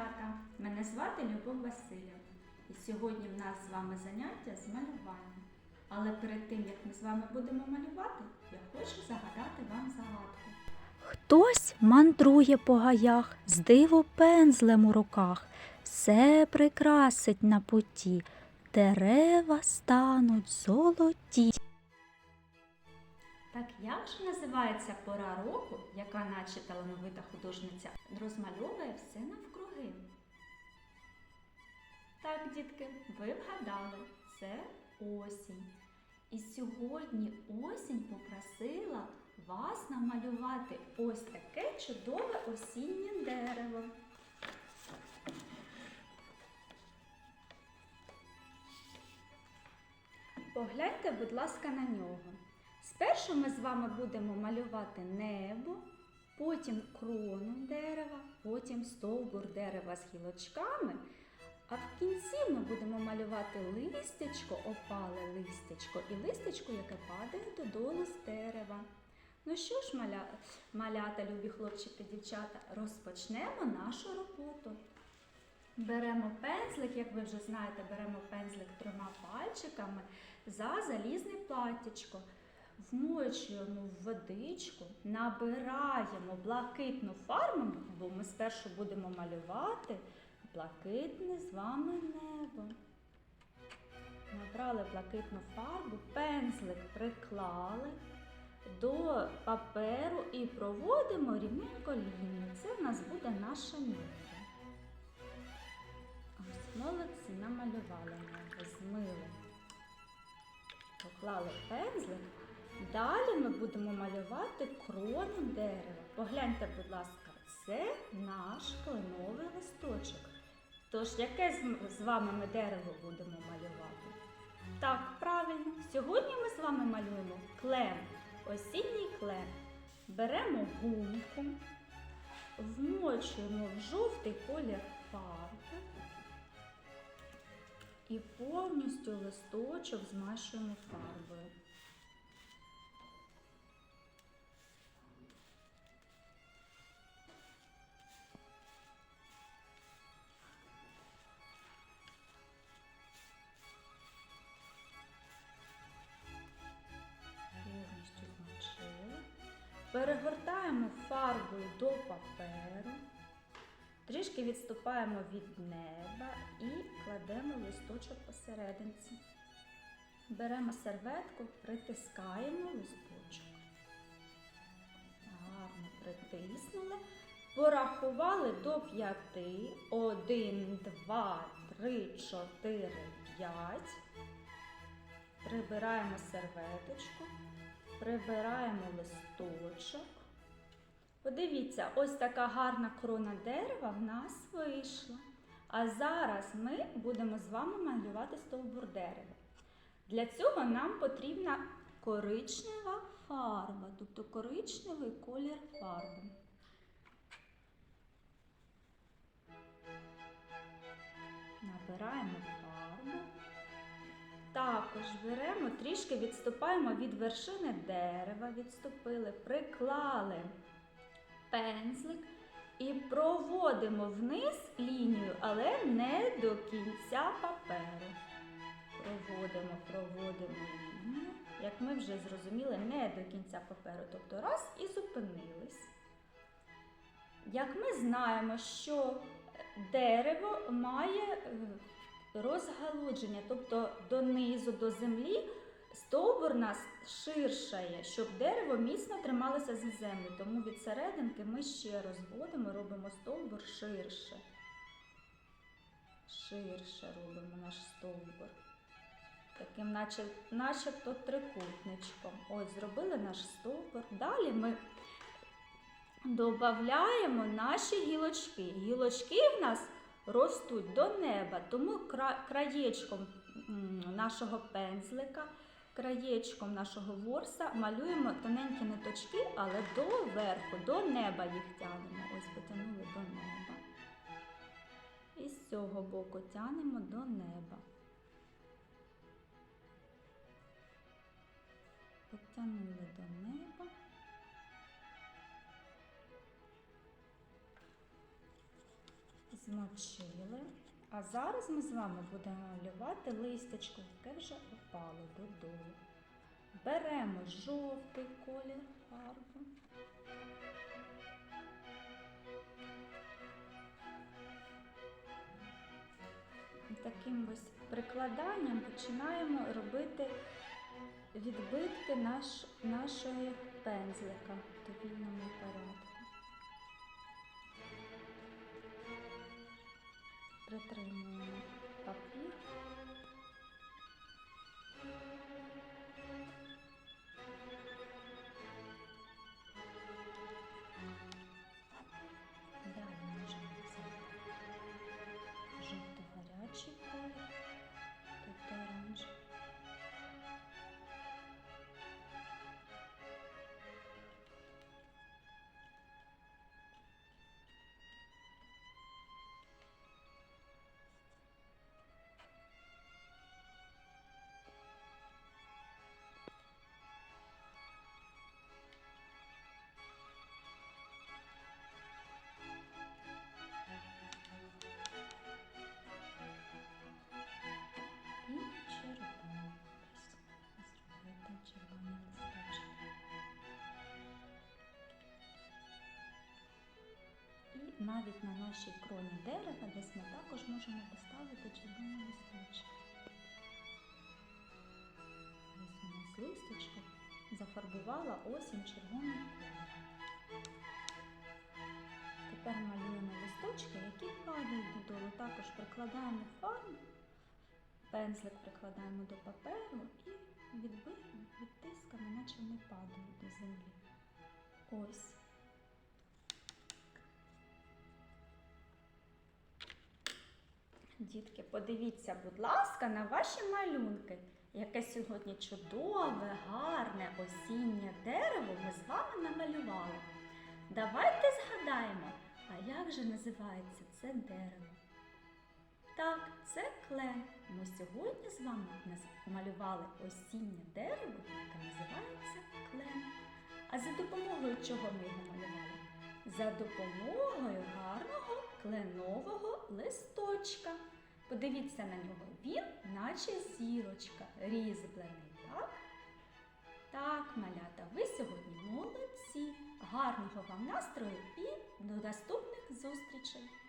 малята! Мене звати Любов Васильівна. І сьогодні в нас з вами заняття з малювання. Але перед тим, як ми з вами будемо малювати, я хочу загадати вам загадку. Хтось мандрує по гаях, з диво пензлем у руках, все прикрасить на путі, дерева стануть золоті. Так як же називається пора року, яка наче талановита художниця розмальовує все навкруги? Так, дітки, ви вгадали, це осінь. І сьогодні осінь попросила вас намалювати ось таке чудове осіннє дерево. Погляньте, будь ласка, на нього. Спершу ми з вами будемо малювати небо, потім крону дерева, потім стовбур дерева з гілочками. А в кінці ми будемо малювати листячко, опале листячко і листячко, яке падає додолу з дерева. Ну що ж, маля... малята, любі хлопчики, дівчата, розпочнемо нашу роботу. Беремо пензлик, як ви вже знаєте, беремо пензлик трьома пальчиками за залізне платтячко. Вмочуємо в водичку, набираємо блакитну фарбу, бо ми спершу будемо малювати блакитне з вами небо. Набрали блакитну фарбу, пензлик приклали до паперу і проводимо рівненько лінію. Це в нас буде наше небо. Ось молодці намалювали небо, змили. Поклали пензлик. Далі ми будемо малювати крону дерева. Погляньте, будь ласка, це наш кленовий листочок. Тож, яке з- вами ми дерево будемо малювати? Так, правильно. Сьогодні ми з вами малюємо клен, осінній клен. Беремо гумку, вмочуємо в жовтий колір фарби і повністю листочок змащуємо фарбою. Перегортаємо фарбою до паперу, трішки відступаємо від неба і кладемо листочок посерединці. Беремо серветку, притискаємо листочок. Гарно притиснули. Порахували до п'яти. Один, два, три, чотири, п'ять. Прибираємо серветочку, прибираємо листочок. Подивіться, ось така гарна крона дерева в нас вийшла. А зараз ми будемо з вами малювати стовбур дерева. Для цього нам потрібна коричнева фарба, тобто коричневий колір фарби. Набираємо фарбу. Також беремо, трішки відступаємо від вершини дерева, відступили, приклали пензлик і проводимо вниз лінію, але не до кінця паперу. Проводимо, проводимо лінію. Як ми вже зрозуміли, не до кінця паперу. Тобто раз і зупинились. Як ми знаємо, що дерево має е, розгалудження, тобто донизу, до землі, стовбур нас ширшає, щоб дерево міцно трималося за землю. Тому від серединки ми ще розводимо, робимо стовбур ширше. Ширше робимо наш стовбур. Таким наче, начебто трикутничком. Ось зробили наш стовбур. Далі ми додаємо наші гілочки. Гілочки в нас ростуть до неба, тому краєчком нашого пензлика, краєчком нашого ворса малюємо тоненькі ниточки, але до верху, до неба їх тягнемо. Ось потягнули до неба. І з цього боку тягнемо до неба. Потягнули до неба. Змочили. А зараз ми з вами будемо малювати листячко, яке вже упало додолу. Беремо жовтий колір фарби. Таким ось прикладанням починаємо робити відбитки наш, нашої пензлика в довільному порядку. para trás. Навіть на нашій кроні дерева десь ми також можемо поставити червоний листочок. Ось у нас листочко зафарбувала осінь червоним кольором. Тепер малюємо листочки, які падають додолу. Також прикладаємо фарбу Пензлик прикладаємо до паперу і відбиваємо, відтисками, наче вони падають до землі. Ось. Дітки, подивіться, будь ласка, на ваші малюнки. Яке сьогодні чудове, гарне осіннє дерево ми з вами намалювали. Давайте згадаємо, а як же називається це дерево? Так, це клен. Ми сьогодні з вами малювали осіннє дерево, яке називається клен. А за допомогою чого ми його малювали? За допомогою гарного кленового листочка. Подивіться на нього, він наче зірочка, різьблений, так? Так, малята, ви сьогодні молодці. Гарного вам настрою і до наступних зустрічей!